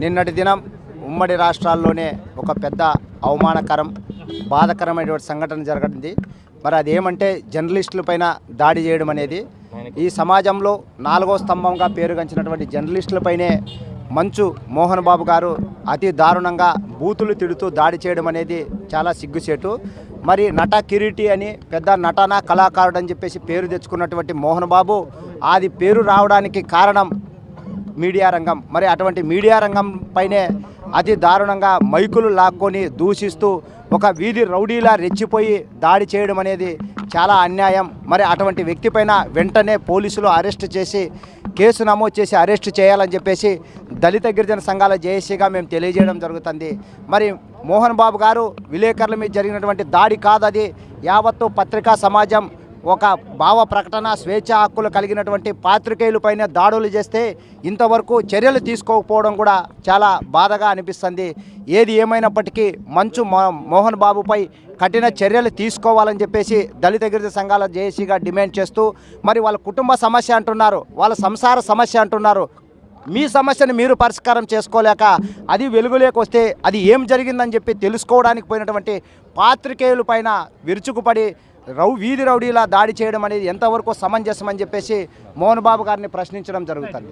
నిన్నటి దినం ఉమ్మడి రాష్ట్రాల్లోనే ఒక పెద్ద అవమానకరం బాధకరమైనటువంటి సంఘటన జరగడింది. మరి అదేమంటే జర్నలిస్టుల పైన దాడి చేయడం అనేది. ఈ సమాజంలో నాలుగో స్తంభంగా పేరుగంచినటువంటి జర్నలిస్టులపైనే మంచు మోహన్ బాబు గారు అతి దారుణంగా బూతులు తిడుతూ దాడి చేయడం అనేది చాలా సిగ్గుచేటు. మరి నట కిరీటి అని పెద్ద నటన కళాకారుడు అని చెప్పేసి పేరు తెచ్చుకున్నటువంటి మోహన్ బాబు అది పేరు రావడానికి కారణం మీడియా రంగం మరి అటువంటి మీడియా రంగం పైనే అతి దారుణంగా మైకులు లాక్కొని దూషిస్తూ ఒక వీధి రౌడీలా రెచ్చిపోయి దాడి చేయడం అనేది చాలా అన్యాయం. మరి అటువంటి వ్యక్తి పైన వెంటనే పోలీసులు అరెస్ట్ చేసి కేసు నమోదు చేసి అరెస్ట్ చేయాలని చెప్పేసి దళిత గిరిజన సంఘాల జేఏసీగా మేము తెలియజేయడం జరుగుతుంది. మరి మోహన్ బాబు గారు విలేకరుల మీద జరిగినటువంటి దాడి కాదది యావత్తు పత్రికా సమాజం ఒక భావ ప్రకటన స్వేచ్ఛ హక్కులు కలిగినటువంటి పాత్రికేయులపైన దాడులు చేస్తే ఇంతవరకు చర్యలు తీసుకోకపోవడం కూడా చాలా బాధగా అనిపిస్తుంది. ఏది ఏమైనప్పటికీ మంచు మో- మోహన్ బాబుపై కఠిన చర్యలు తీసుకోవాలని చెప్పేసి దళిత గిరిజన సంఘాల జేఏసీగా డిమాండ్ చేస్తూ మరి వాళ్ళ కుటుంబ సమస్య అంటున్నారు వాళ్ళ సంసార సమస్య అంటున్నారు. మీ సమస్యను మీరు పరిష్కారం చేసుకోలేక అది వెలుగులోకి వస్తే అది ఏం జరిగిందని చెప్పి తెలుసుకోవడానికి పోయినటువంటి పాత్రికేయుల పైన విరుచుకుపడి రౌ వీధి రౌడీలా దాడి చేయడం అనేది ఎంతవరకు సమంజసం అని చెప్పేసి మోహన్ బాబు గారిని ప్రశ్నించడం జరుగుతుంది.